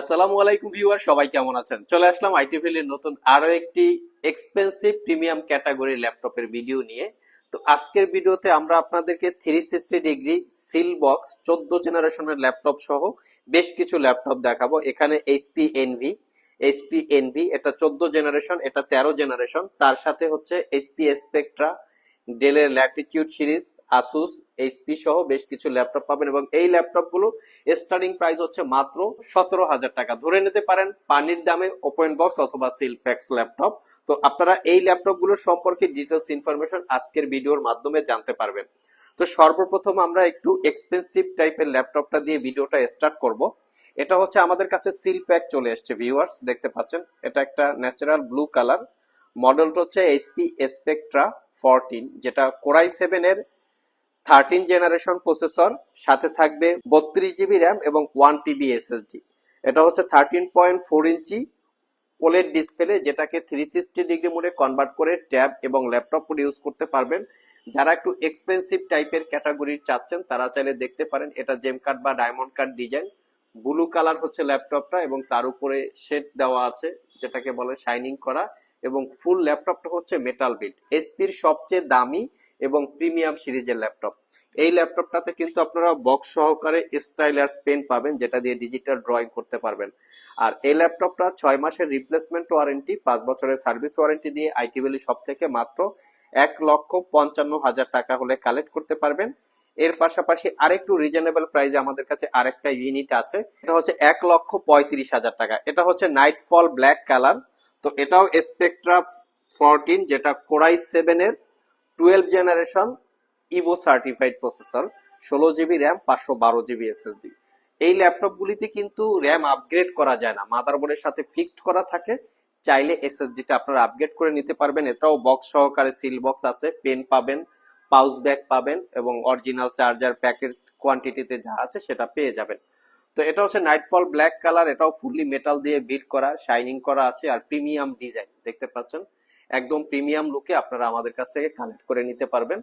আসসালামু আলাইকুম ভিউয়ার, সবাই কেমন আছেন? চলে আসলাম আইটি ভ্যালির নতুন আরও একটি এক্সপেন্সিভ প্রিমিয়াম ক্যাটাগরি ল্যাপটপের ভিডিও নিয়ে। তো আজকের ভিডিওতে আমরা আপনাদেরকে three sixty degree seal box চোদ্দ জেনারেশনের ল্যাপটপ সহ বেশ কিছু ল্যাপটপ দেখাবো। এখানে এইচপি এনভি এইচপি এনভি এটা চোদ্দ জেনারেশন এটা তেরো জেনারেশন তার সাথে হচ্ছে এইচপি স্পেকট্রা ডেলের ল্যাটিটিউড সিরিজ আসুস এইচপি সহ বেশ কিছু ল্যাপটপ পাবেন এবং এই ল্যাপটপগুলো স্টার্টিং প্রাইস হচ্ছে মাত্র সতেরো হাজার টাকা। ধরে নিতে পারেন, পানির দামে ওপেন বক্স অথবা সিলপ্যাক্স ল্যাপটপ তো আপনারা এই ল্যাপটপগুলো সম্পর্কে ডিটেলস ইনফরমেশন আজকের ভিডিওর মাধ্যমে জানতে পারবেন। তো সর্বপ্রথম আমরা একটু এক্সপেন্সিভ টাইপের ল্যাপটপটা দিয়ে ভিডিওটা স্টার্ট করব। এটা হচ্ছে আমাদের কাছে সিল প্যাক চলে এসছে ভিউয়ার্স দেখতে পাচ্ছেন। এটা একটা ন্যাচারাল ব্লু কালার মডেলটা হচ্ছে এইচপি স্পেকট্রা ফোরটিন যেটা কোরাই সেভেন এর থার্টিন জেনারেশন প্রসেসর সাথে থাকবে বত্রিশ জিবি র্যাম এবং ওয়ান টিবি এসএসডি এটা হচ্ছে thirteen point four inch OLED display যেটাকে থ্রি সিক্সটি ডিগ্রি মোডে কনভার্ট করে ট্যাব এবং ল্যাপটপ ইউজ করতে পারবেন। যারা একটু এক্সপেন্সিভ টাইপের ক্যাটাগরির চাচ্ছেন, তারা চাইলে দেখতে পারেন এটা জেম কার্ড বা diamond card design blue colour হচ্ছে ল্যাপটপটা এবং তার উপরে শেড দেওয়া আছে, যেটাকে বলে শাইনিং করা। এবং ফুল ল্যাপটপটা হচ্ছে মেটাল বিল্ড এসপির সবচেয়ে দামি এবং প্রিমিয়াম সিরিজের ল্যাপটপ। এই ল্যাপটপটাতে কিন্তু আপনারা বক্স সহকারে স্টাইলার্স পেন পাবেন, যেটা দিয়ে ডিজিটাল ড্রয়িং করতে পারবেন। আর এই ল্যাপটপটা ছয় মাসের রিপ্লেসমেন্ট ওয়ারেন্টি পাঁচ বছরের সার্ভিস ওয়ারেন্টি দিয়ে আইটি ভ্যালি সব থেকে মাত্র এক লক্ষ পঞ্চান্ন হাজার টাকা হলে কালেক্ট করতে পারবেন। এর পাশাপাশি আরেকটু রিজনেবল প্রাইসে আমাদের কাছে আরেকটা ইউনিট আছে, এটা হচ্ছে এক লক্ষ পঁয়ত্রিশ হাজার টাকা। এটা হচ্ছে নাইট ফল ব্ল্যাক কালার তো এটাও স্পেকট্রা ফোরটিন যেটা কোরাই সেভেন এর twelve generation Evo certified processor ষোলো জিবি র্যাম পাঁচশো বারো জিবি এসএসডি এই ল্যাপটপগুলিতে কিন্তু র্যাম আপগ্রেড করা যায় না। মাদারবোর্ডের সাথে ফিক্সড করা থাকে, চাইলে এসএসডিটা আপনারা আপগ্রেড করে নিতে পারবেন। এটাও বক্স সহকারে সিল বক্স আছে পেন পাবেন পাউচ ব্যাগ পাবেন এবং অরিজিনাল চার্জার প্যাকেজ কোয়ান্টিটিতে যা আছে সেটা পেয়ে যাবেন। তো এটা হচ্ছে নাইটফল ব্ল্যাক কালার এটাও ফুললি মেটাল দিয়ে বিট করা শাইনিং করা আছে আর প্রিমিয়াম ডিজাইন দেখতে পাচ্ছেন? একদম প্রিমিয়াম লুকে আপনারা আমাদের কাছ থেকে কালেক্ট করে নিতে পারবেন,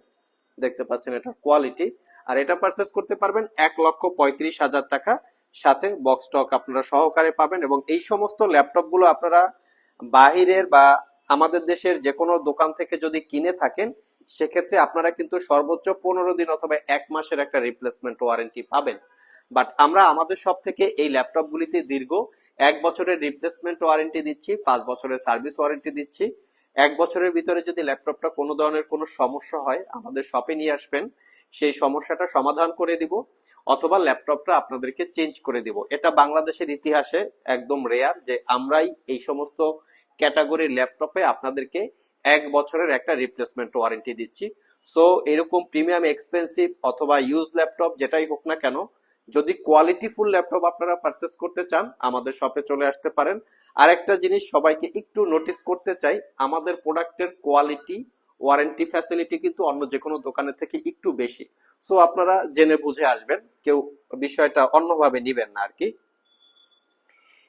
দেখতে পাচ্ছেন এটা কোয়ালিটি আর এটা পারচেস করতে পারবেন এক লক্ষ পঁয়ত্রিশ হাজার টাকা, সাথে বক্স স্টক আপনারা সহকারে পাবেন এবং এই সমস্ত ল্যাপটপগুলো আপনারা বাহিরের বা আমাদের দেশের যে কোনো দোকান থেকে যদি কিনে থাকেন, সেক্ষেত্রে আপনারা কিন্তু সর্বোচ্চ পনেরো দিন অথবা এক মাসের একটা রিপ্লেসমেন্ট ওয়ারেন্টি পাবেন। বাট আমরা আমাদের সব থেকে এই ল্যাপটপ গুলিতে দীর্ঘ এক বছরের রিপ্লেসমেন্ট ওয়ারেন্টি দিচ্ছি, পাঁচ বছরের সার্ভিস ওয়ারেন্টি দিচ্ছি। এক বছরের ভিতরে যদি ল্যাপটপটা কোনো ধরনের কোনো সমস্যা হয়, আমাদের শপে নিয়ে আসবেন, সেই সমস্যাটা সমাধান করে দিব অথবা ল্যাপটপটা আপনাদেরকে চেঞ্জ করে দিব। এটা বাংলাদেশের ইতিহাসে একদম রেয়ার যে আমরাই এই সমস্ত ক্যাটাগরির ল্যাপটপে আপনাদেরকে এক বছরের একটা রিপ্লেসমেন্ট ওয়ারেন্টি দিচ্ছি। সো এরকম প্রিমিয়াম এক্সপেন্সিভ অথবা ইউজ ল্যাপটপ যেটাই হোক না কেন যদি কোয়ালিটি ফুল ল্যাপটপ আপনারা পারচেস করতে চান, আমাদের শপে চলে আসতে পারেন। আরেকটা জিনিস সবাইকে একটু নোটিস করতে চাই, আমাদের প্রোডাক্টের কোয়ালিটি ওয়ারেন্টি ফ্যাসিলিটি কিন্তু অন্য যে কোনো দোকানের থেকে একটু বেশি। সো আপনারা জেনে বুঝে আসবেন, কেউ বিষয়টা অন্যভাবে নিবেন না আর কি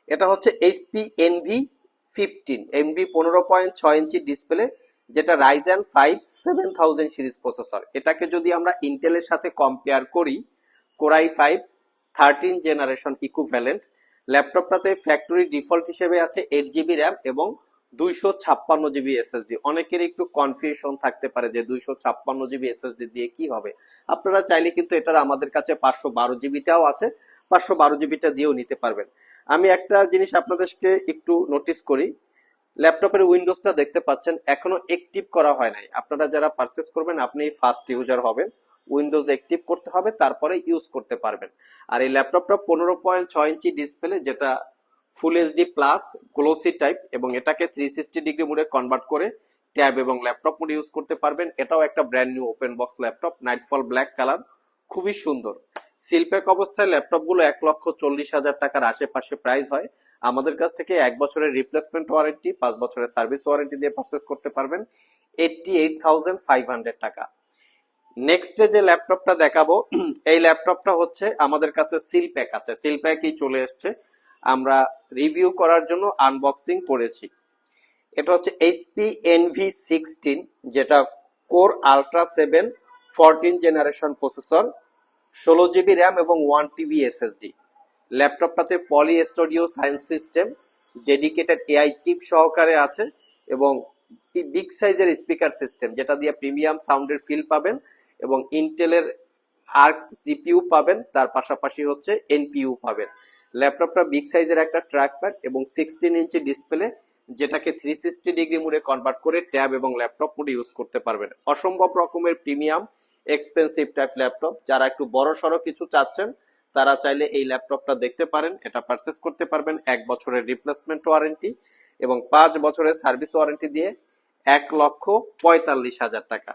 এটা হচ্ছে এইচপি এনভি ফিফটিন এনভি পনেরো পয়েন্ট ছয় ইঞ্চি ডিসপ্লে যেটা Ryzen five seven thousand series processor এটাকে যদি আমরা ইন্টেলের সাথে কম্পেয়ার করি core i five, thirteen generation equivalent ল্যাপটপটাতে factory default হিসেবে আছে এইট জিবি র্যাম এবং দুইশো ছাপ্পান্ন জিবি এসএসডি অনেকের একটু কনফিউশন থাকতে পারে যে দুইশো ছাপ্পান্ন জিবি এসএসডি দিয়ে কি হবে। আপনারা চাইলে কিন্তু এটার আমাদের কাছে পাঁচশো বারো জিবিটাও আছে, পাঁচশো বারো জিবিটা দিয়েও নিতে পারবেন। আমি একটা জিনিস আপনাদেরকে একটু নোটিস করি, ল্যাপটপের উইন্ডোজটা দেখতে পাচ্ছেন, এখনও অ্যাক্টিভ করা হয় নাই। আপনারা যারা পারচেস করবেন আপনি ফার্স্ট ইউজার হবেন। উইন্ডোজ অ্যাক্টিভ করতে হবে, তারপরে ইউজ করতে পারবেন। আর এই ল্যাপটপটা পনেরো পয়েন্ট ছয় ইঞ্চি ডিসপ্লে যেটা full HD plus glossy type এবং এটাকে থ্রি সিক্সটি ডিগ্রি মোডে কনভার্ট করে ট্যাব এবং ল্যাপটপ মোডে ইউজ করতে পারবেন। এটাও একটা brand new open box laptop nightfall black colour খুবই সুন্দর। সিলপ্যাক অবস্থায় ল্যাপটপগুলো এক লক্ষ চল্লিশ হাজার টাকার আশেপাশে প্রাইস হয়। আমাদের কাছ থেকে এক বছরের রিপ্লেসমেন্ট ওয়ারেন্টি পাঁচ বছরের সার্ভিস ওয়ারেন্টি দিয়ে পারচেস করতে পারবেন। Eighty eight thousand five hundred টাকা। নেক্সট যে ল্যাপটপটা দেখাবো, এই ল্যাপটপটা হচ্ছে আমাদের কাছে সিল প্যাক আছে। সিল প্যাকই চলে এসছে। আমরা রিভিউ করার জন্য আনবক্সিং করেছি। এটা হচ্ছে এইচপি এনভি সিক্সটিন যেটা core ultra seven fourteen generation processor ষোলো জিবি র্যাম এবং one TB SSD ল্যাপটপটাতে Poly studio science system dedicated AI chip সহকারে আছে এবং বিগ সাইজের স্পিকার সিস্টেম যেটা দিয়ে প্রিমিয়াম সাউন্ডের ফিল পাবেন। এবং ইন্টেলের আর্ক জিপিইউ পাবেন, তার পাশাপাশি হচ্ছে এনপিইউ পাবেন। ল্যাপটপটা বিগ সাইজের একটা ট্র্যাক ট্র্যাকপ্যাড এবং সিক্সটিন ইঞ্চি ডিসপ্লে যেটাকে থ্রি সিক্সটি ডিগ্রি মোডে কনভার্ট করে ট্যাব এবং ল্যাপটপ মোডে ইউজ করতে পারবেন। অসম্ভব রকমের প্রিমিয়াম এক্সপেন্সিভ টাইপ ল্যাপটপ যারা একটু বড় সড়ো কিছু চাচ্ছেন, তারা চাইলে এই ল্যাপটপটা দেখতে পারেন। এটা পারচেস করতে পারবেন এক বছরের রিপ্লেসমেন্ট ওয়ারেন্টি এবং পাঁচ বছরের সার্ভিস ওয়ারেন্টি দিয়ে এক লক্ষ পঁয়তাল্লিশ হাজার টাকা।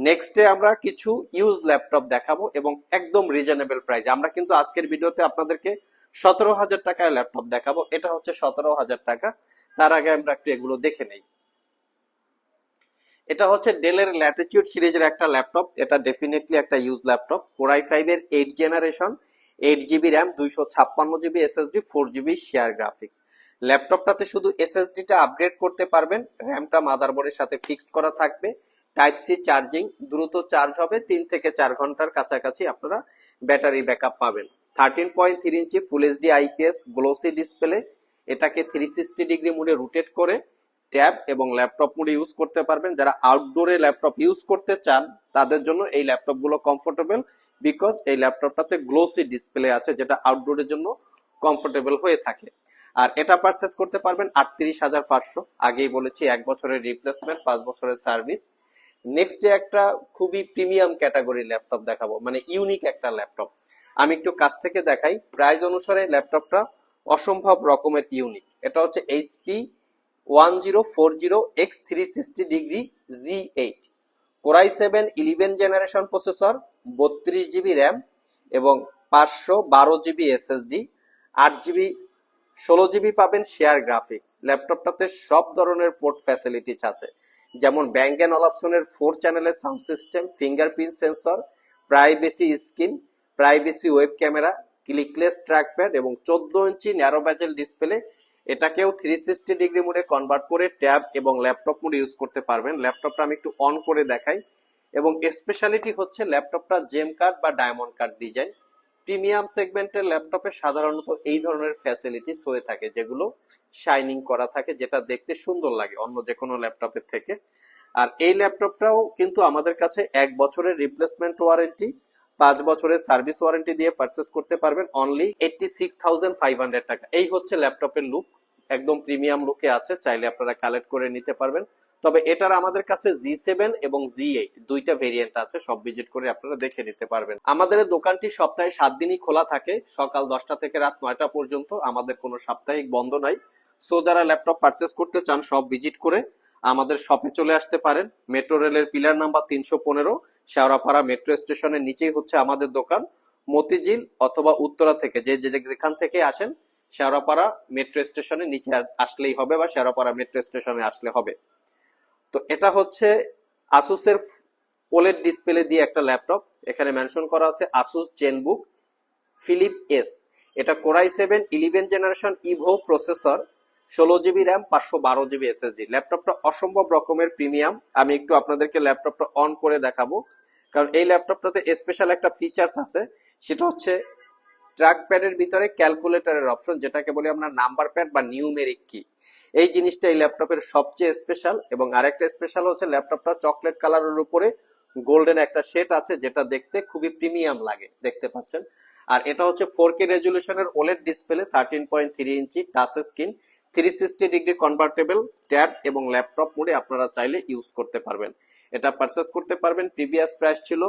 নেক্সটে আমরা কিছু ইউজ ল্যাপটপ দেখাবো এবং একদম রিজনেবল প্রাইস আমরা কিন্তু আজকের ভিডিওতে আপনাদেরকে সতেরো হাজার টাকায় ল্যাপটপ দেখাবো। এটা হচ্ছে সতেরো হাজার টাকা। তার আগে আমরা একটু এগুলো দেখে নেই। এটা হচ্ছে ডেলের ল্যাটিটিউড সিরিজের একটা ল্যাপটপ এটা ডেফিনেটলি একটা use laptop core i five এর eight generation eight GB RAM দুইশো ছাপ্পান্ন GB SSD four GB share graphics ল্যাপটপটাতে শুধু এসএসডিটা আপগ্রেড করতে পারবেন। র্যামটা মাদারবোর্ডের সাথে ফিক্সড করা থাকবে। টাইপ সি চার্জিং দ্রুত চার্জ হবে, তিন থেকে চার ঘণ্টার কাছাকাছি আপনারা ব্যাটারি ব্যাকআপ পাবেন। Thirteen point three inch full HD IPS glossy display এটাকে থ্রি সিক্সটি ডিগ্রি মোডে রোটেট করে ট্যাব এবং ল্যাপটপ মোডে ইউজ করতে পারবেন। যারা আউটডোরে ল্যাপটপ ইউজ করতে চান, তাদের জন্য এই ল্যাপটপগুলো কমফোর্টেবল বিকজ এই ল্যাপটপটাতে গ্লোসি ডিসপ্লে আছে, যেটা আউটডোরের জন্য কমফোর্টেবল হয়ে থাকে। আর এটা পারচেস করতে পারবেন আটত্রিশ হাজার পাঁচশো। আগেই বলেছি, এক বছরের রিপ্লেসমেন্ট পাঁচ বছরের সার্ভিস নেক্সট ডে একটা খুবই প্রিমিয়াম ক্যাটাগরি ল্যাপটপ দেখাবো মানে ইউনিক একটা ল্যাপটপ আমি একটু কাছ থেকে দেখাই প্রাইস অনুসারে ল্যাপটপটা অসম্ভব রকমের ইউনিক এটা হচ্ছে HP one zero four zero X three sixty degree G eight core i seven eleven generation processor বত্রিশ জিবি র্যাম এবং পাঁচশো বারো জিবি এসএসডি আট জিবি ষোলো জিবি পাবেন শেয়ার গ্রাফিক্স ল্যাপটপটাতে সব ধরনের পোর্ট ফ্যাসিলিটিস আছে। যেমন ব্যাঙ্ক অ্যান্ড অলাপসনের ফোর চ্যানেলের sound system, fingerprint sensor, privacy screen, privacy web camera, clickless trackpad এবং চোদ্দ ইঞ্চি ন্যারো ব্যাজেল ডিসপ্লে এটাকেও থ্রি সিক্সটি ডিগ্রি মোডে কনভার্ট করে ট্যাব এবং ল্যাপটপ মোডে ইউজ করতে পারবেন। ল্যাপটপটা আমি একটু অন করে দেখাই। এবং স্পেশালিটি হচ্ছে ল্যাপটপটা জেম কার্ড বা ডায়মন্ড কার্ড ডিজাইন প্রিমিয়াম সেগমেন্টের ল্যাপটপে সাধারণত এই ধরনের ফ্যাসিলিটিস হয়ে থাকে, যেগুলো শাইনিং করা থাকে, যেটা দেখতে সুন্দর লাগে অন্য যে কোনো ল্যাপটপের থেকে। আর এই ল্যাপটপটাও কিন্তু আমাদের কাছে এক বছরের রিপ্লেসমেন্ট ওয়ারেন্টি পাঁচ বছরের সার্ভিস ওয়ারেন্টি দিয়ে পারচেস করতে পারবেন only eighty six thousand five hundred টাকা। এই হচ্ছে ল্যাপটপের লুক একদম প্রিমিয়াম লুকে আছে, চাইলে আপনারা কালেক্ট করে নিতে পারবেন। তবে এটার আমাদের কাছে জি সেভেন এবং জি এইট দুইটা ভেরিয়েন্ট আছে, সব ভিজিট করে আপনারা দেখে নিতে পারবেন। আমাদের দোকানটি সপ্তাহে সাত দিনই খোলা থাকে, সকাল দশটা থেকে রাত নয়টা পর্যন্ত, আমাদের কোনো সাপ্তাহিক বন্ধ নাই। সো যারা ল্যাপটপ পারচেস করতে চান, সব ভিজিট করে আমাদের শপে চলে আসতে পারেন। মেট্রো রেলের পিলার নাম্বার তিনশো পনেরো, শেওড়াপাড়া মেট্রো স্টেশনের নিচেই হচ্ছে আমাদের দোকান। মতিঝিল অথবা উত্তরা থেকে যে যেখান থেকে আসেন, শেওড়াপাড়া মেট্রো স্টেশনের নিচে আসলেই হবে বা শেওড়াপাড়া মেট্রো স্টেশনে আসলে হবে। তো এটা হচ্ছে আসুসের ওলেড ডিসপ্লে দিয়ে একটা ল্যাপটপ এখানে মেনশন করা আছে আসুস জেনবুক ফিলিপ এস এটা core i seven eleven generation Evo processor ষোলো জিবি র্যাম পাঁচশো বারো জিবি এসএসডি ল্যাপটপটা অসম্ভব রকমের প্রিমিয়াম আমি একটু আপনাদেরকে ল্যাপটপটা অন করে দেখাবো। কারণ এই ল্যাপটপটাতে স্পেশাল একটা ফিচার্স আছে। সেটা হচ্ছে ট্র্যাক প্যাডের ভিতরে ক্যালকুলেটরের অপশন যেটাকে বলি আমরা নাম্বার প্যাড বা নিউমেরিক কি এই জিনিসটা এই ল্যাপটপের সবচেয়ে স্পেশাল এবং আরেকটা স্পেশাল হচ্ছে ল্যাপটপটা চকলেট কালারের উপরে গোল্ডেন একটা শেড আছে, যেটা দেখতে খুবই প্রিমিয়াম লাগে, দেখতে পাচ্ছেন। আর এটা হচ্ছে four K রেজুলেশনের OLED display thirteen point three inch touch screen three sixty degree convertible tab এবং ল্যাপটপ মোডে আপনারা চাইলে ইউজ করতে পারবেন। এটা পারচেস করতে পারবেন প্রিভিয়াস প্রাইস ছিল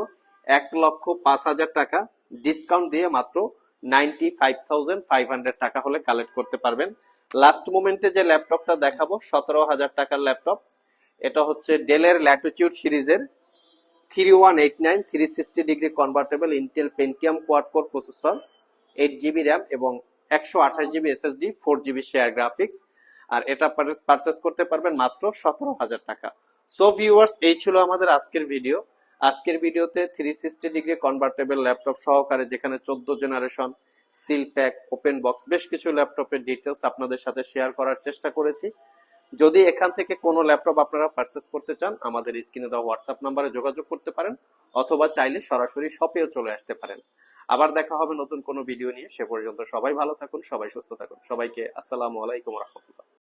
এক লক্ষ পাঁচ হাজার টাকা ডিসকাউন্ট দিয়ে মাত্র ninety five thousand five hundred টাকা হলে কালেক্ট করতে পারবেন। লাস্ট মোমেন্টে যে ল্যাপটপটা দেখাবো, সতেরো হাজার টাকার ল্যাপটপ এটা হচ্ছে ডেলের ল্যাটিটিউড সিরিজের three one eight nine three sixty degree convertible Intel Pentium quad core processor eight GB RAM এবং একশো আঠাশ GB SSD four GB share graphics আর এটা পারচেস করতে পারবেন মাত্র সতেরো হাজার টাকা। সো ভিউয়ার্স এই ছিল আমাদের আজকের ভিডিও আজকের ভিডিওতে three sixty degree convertible laptop সহকারে যেখানে চোদ্দ generation seal pack open box বেশ কিছু ল্যাপটপের ডিটেলস আপনাদের সাথে শেয়ার করার চেষ্টা করেছি। যদি এখান থেকে কোনো ল্যাপটপ আপনারা পারচেস করতে চান, আমাদের স্ক্রিনে দেওয়া হোয়াটসঅ্যাপ নাম্বারে যোগাযোগ করতে পারেন, অথবা চাইলে সরাসরি শপেও চলে আসতে পারেন। আবার দেখা হবে নতুন কোনো ভিডিও নিয়ে। সে পর্যন্ত সবাই ভালো থাকুন, সবাই সুস্থ থাকুন। সবাইকে আসসালামু আলাইকুম রহমতুল্লাহ।